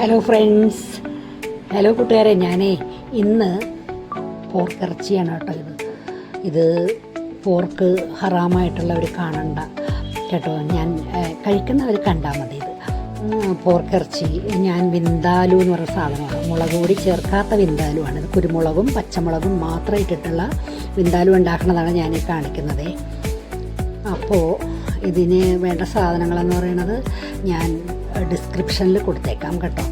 Hello friends hello കൂട്ടുകാരെ. ഞാനേ ഇന്ന് പോർക്ക് ഇറച്ചിയാണ് കേട്ടോ ഇത്. ഇത് പോർക്ക് ഹറാമായിട്ടുള്ളവർ കാണണ്ട കേട്ടോ. ഞാൻ കഴിക്കുന്നവർ കണ്ടാൽ മതി ഇത്. പോർക്ക് ഇറച്ചി. ഞാൻ വിന്താലു എന്ന് പറയുന്ന സാധനമാണ്. മുളക് പൊടി ചേർക്കാത്ത വിന്താലുവാണ്. ഇത് കുരുമുളകും പച്ചമുളകും മാത്രം ഇട്ടിട്ടുള്ള വിന്താലു ഉണ്ടാക്കുന്നതാണ് ഞാൻ ഈ കാണിക്കുന്നത്. അപ്പോൾ ഇതിന് വേണ്ട സാധനങ്ങളെന്ന് പറയുന്നത് ഞാൻ ഡിസ്ക്രിപ്ഷനിൽ കൊടുത്തേക്കാം കേട്ടോ.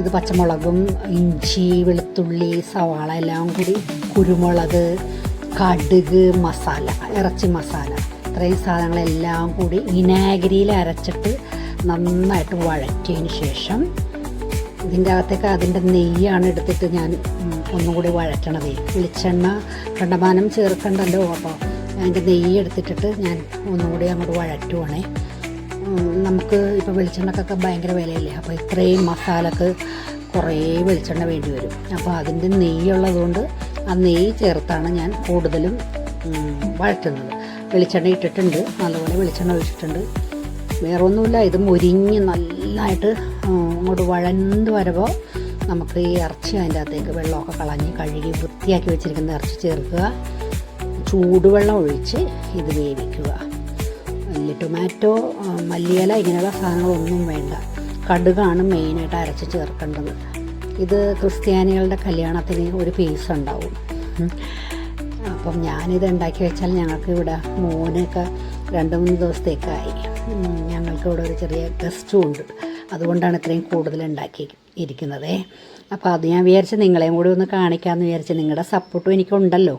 ഇത് പച്ചമുളകും ഇഞ്ചി വെളുത്തുള്ളി സവാള എല്ലാം കൂടി കുരുമുളക് കടുക് മസാല ഇറച്ചി മസാല ഇത്രയും സാധനങ്ങളെല്ലാം കൂടി വിനാഗിരിയിൽ അരച്ചിട്ട് നന്നായിട്ട് വഴറ്റിയതിന് ശേഷം ഇതിന്റെ അകത്തേക്ക് അതിന്റെ നെയ്യാണ് എടുത്തിട്ട് ഞാൻ ഒന്നും കൂടി വഴറ്റണതേ. വെളിച്ചെണ്ണ കണ്ടമാനം ചേർക്കണ്ടല്ലോ അപ്പോൾ അതിന്റെ നെയ്യ് എടുത്തിട്ടിട്ട് ഞാൻ ഒന്നും കൂടി അങ്ങോട്ട് വഴറ്റുവാണേ. നമുക്ക് ഇപ്പോൾ വെളിച്ചെണ്ണക്കൊക്കെ ഭയങ്കര വിലയല്ലേ? അപ്പോൾ ഇത്രയും മസാലക്ക് കുറേ വെളിച്ചെണ്ണ വേണ്ടി വരും. അപ്പോൾ അതിന്റെ നെയ്യുള്ളതുകൊണ്ട് ആ നെയ്യ് ചേർത്താണ് ഞാൻ കൂടുതലും വഴറ്റുന്നത്. വെളിച്ചെണ്ണ ഇട്ടിട്ടുണ്ട്. നല്ലപോലെ വെളിച്ചെണ്ണ ഒഴിച്ചിട്ടുണ്ട്. വേറൊന്നുമില്ല. ഇത് മുരിഞ്ഞ് നല്ലതായിട്ട് ഉം, അങ്ങോട്ട് വഴന്ന് വരുമ്പോൾ നമുക്ക് ഈ ഇറച്ചി അതിന്റെ അകത്തേക്ക് വെള്ളമൊക്കെ കളഞ്ഞ് കഴുകി വൃത്തിയാക്കി വെച്ചിരിക്കുന്ന ഇറച്ചി ചേർക്കുക. ചൂടുവെള്ളം ഒഴിച്ച് ഇത് വേവിക്കുക. ടൊമാറ്റോ മല്ലിയില ഇങ്ങനെയുള്ള സാധനങ്ങളൊന്നും വേണ്ട. കടുകാണ് മെയിനായിട്ട് അരച്ച് ചേർക്കേണ്ടത്. ഇത് ക്രിസ്ത്യാനികളുടെ കല്യാണത്തിന് ഒരു പീസ് ഉണ്ടാവും. അപ്പം ഞാനിത് ഉണ്ടാക്കി വെച്ചാൽ ഞങ്ങൾക്ക് ഇവിടെ മോനൊക്കെ രണ്ട് മൂന്ന് ദിവസത്തേക്കായി. ഞങ്ങൾക്കിവിടെ ഞങ്ങൾക്ക് ഇവിടെ ഒരു ചെറിയ ഗസ്റ്റും ഉണ്ട്. അതുകൊണ്ടാണ് ഇത്രയും കൂടുതൽ ഉണ്ടാക്കി ഇരിക്കുന്നത്. അപ്പോൾ അത് ഞാൻ വിചാരിച്ച് നിങ്ങളെയും കൂടി ഒന്ന് കാണിക്കാമെന്ന് വിചാരിച്ച് നിങ്ങളുടെ സപ്പോർട്ടും എനിക്കുണ്ടല്ലോ.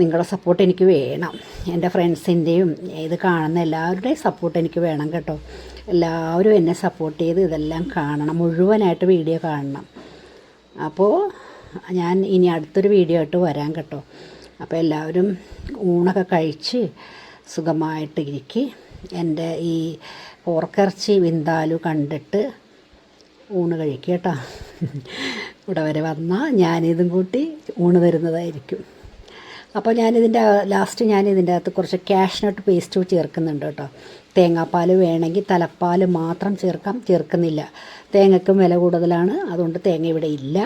നിങ്ങളുടെ സപ്പോർട്ട് എനിക്ക് വേണം. എന്റെ ഫ്രണ്ട്സിന്റെയും ഇത് കാണുന്ന എല്ലാവരുടെയും സപ്പോർട്ട് എനിക്ക് വേണം കേട്ടോ. എല്ലാവരും എന്നെ സപ്പോർട്ട് ചെയ്ത് ഇതെല്ലാം കാണണം. മുഴുവനായിട്ട് വീഡിയോ കാണണം. അപ്പോൾ ഞാൻ ഇനി അടുത്തൊരു വീഡിയോ ആയിട്ട് വരാം കേട്ടോ. അപ്പോൾ എല്ലാവരും ഊണൊക്കെ കഴിച്ച് സുഖമായിട്ട് ഇരിക്കി. എന്റെ ഈ പോർക്കിറച്ചി വിന്താലു കണ്ടിട്ട് ഊണ് കഴിക്കുക കേട്ടോ. ഇവിടെ വരെ വന്നാൽ ഞാനിതും കൂട്ടി ഊണ് തരുന്നതായിരിക്കും. അപ്പോൾ ഞാനിതിന്റെ ലാസ്റ്റ് ഞാൻ ഇതിന്റെ അകത്ത് കുറച്ച് കാഷ്നട്ട് പേസ്റ്റ് ചേർക്കുന്നുണ്ട് കേട്ടോ. തേങ്ങാപ്പാൽ വേണമെങ്കിൽ തലപ്പാൽ മാത്രം ചേർക്കാം ചേർക്കുന്നില്ല. തേങ്ങക്കും വില കൂടുതലാണ് അതുകൊണ്ട് തേങ്ങ ഇവിടെ ഇല്ല.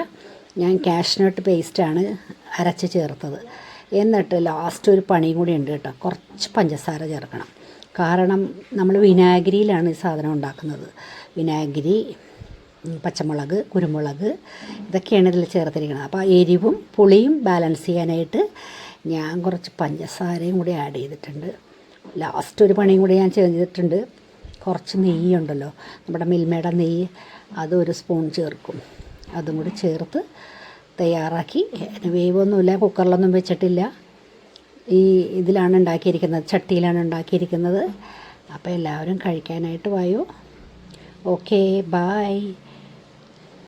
ഞാൻ കാഷ്നട്ട് പേസ്റ്റാണ് അരച്ച് ചേർത്തത്. എന്നിട്ട് ലാസ്റ്റ് ഒരു പണിയും കൂടി ഉണ്ട് കേട്ടോ. കുറച്ച് പഞ്ചസാര ചേർക്കണം. കാരണം നമ്മൾ വിനാഗിരിയിലാണ് ഈ സാധനം ഉണ്ടാക്കുന്നത്. വിനാഗിരി പച്ചമുളക് കുരുമുളക് ഇതൊക്കെയാണ് ഇതിൽ ചേർത്തിരിക്കുന്നത്. അപ്പോൾ എരിവും പുളിയും ബാലൻസ് ചെയ്യാനായിട്ട് ഞാൻ കുറച്ച് പഞ്ചസാരയും കൂടി ആഡ് ചെയ്തിട്ടുണ്ട്. ലാസ്റ്റ് ഒരു പണിയും കൂടി ഞാൻ ചെയ്തിട്ടുണ്ട്. കുറച്ച് നെയ്യുണ്ടല്ലോ നമ്മുടെ മിൽമയുടെ നെയ്യ് അതൊരു സ്പൂൺ ചേർക്കും. അതും കൂടി ചേർത്ത് തയ്യാറാക്കി. വേവൊന്നുമില്ല കുക്കറിലൊന്നും വെച്ചിട്ടില്ല. ഈ ഇതിലാണ് ഉണ്ടാക്കിയിരിക്കുന്നത് ചട്ടിയിലാണ് ഉണ്ടാക്കിയിരിക്കുന്നത്. അപ്പോൾ എല്ലാവരും കഴിക്കാനായിട്ട് വായോ. Okay bye